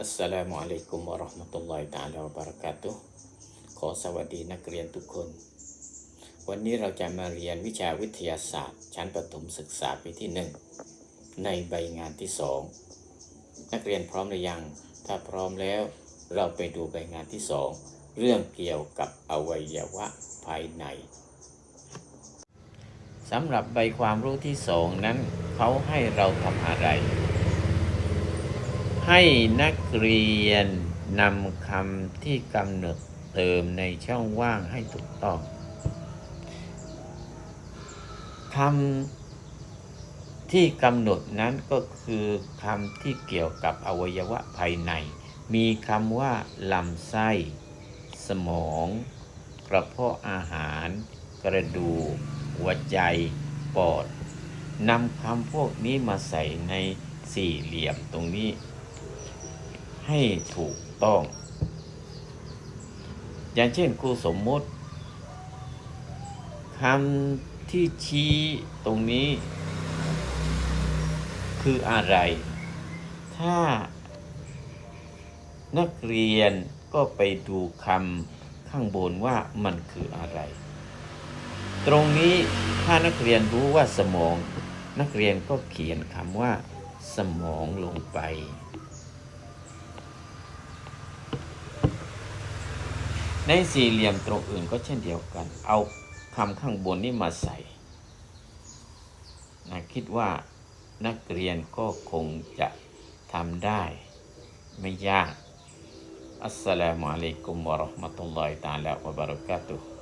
อัสสลามุอะลัยกุมวะราะห์มะตุลลอฮิตะอาลาวะบะเราะกาตุขอสวัสดีนักเรียนทุกคน วันนี้เราจะมาเรียนวิชาวิทยาศาสตร์ ชั้นประถมศึกษาปีที่หนึ่งในใบงานที่สองนักเรียนพร้อมหรือยัง ถ้าพร้อมแล้วเราไปดูใบงานที่สองเรื่องเกี่ยวกับอวัยวะภายในสำหรับใบความรู้ที่สองนั้นเขาให้เราทำอะไร ให้นักเรียนนำคำที่กำหนดเติมในช่องว่างให้ถูกต้องคำที่กำหนดนั้นก็คือคำที่เกี่ยวกับอวัยวะภายใน มีคำว่าลำไส้ สมอง กระเพาะอาหาร กระดูก หัวใจ ปอดนำคำพวกนี้มาใส่ในสี่เหลี่ยมตรงนี้ ให้ถูกต้อง อย่างเช่นครูสมมติคำที่ชี้ตรงนี้ คืออะไร ถ้า นักเรียนก็ไปดูคำข้างบนว่ามันคืออะไร ตรงนี้ถ้านักเรียนรู้ว่าสมอง นักเรียนก็เขียนคำว่า สมองลงไป ในสี่เหลี่ยมตรงอื่นก็เช่นเดียวกัน เอาคำข้างบนนี้มาใส่นะคิดว่านักเรียนก็คงจะทำได้ไม่ยากอัสสลามุอะลัยกุมวะเราะห์มะตุลลอฮิตะอาลาวะบะเราะกาตุฮ์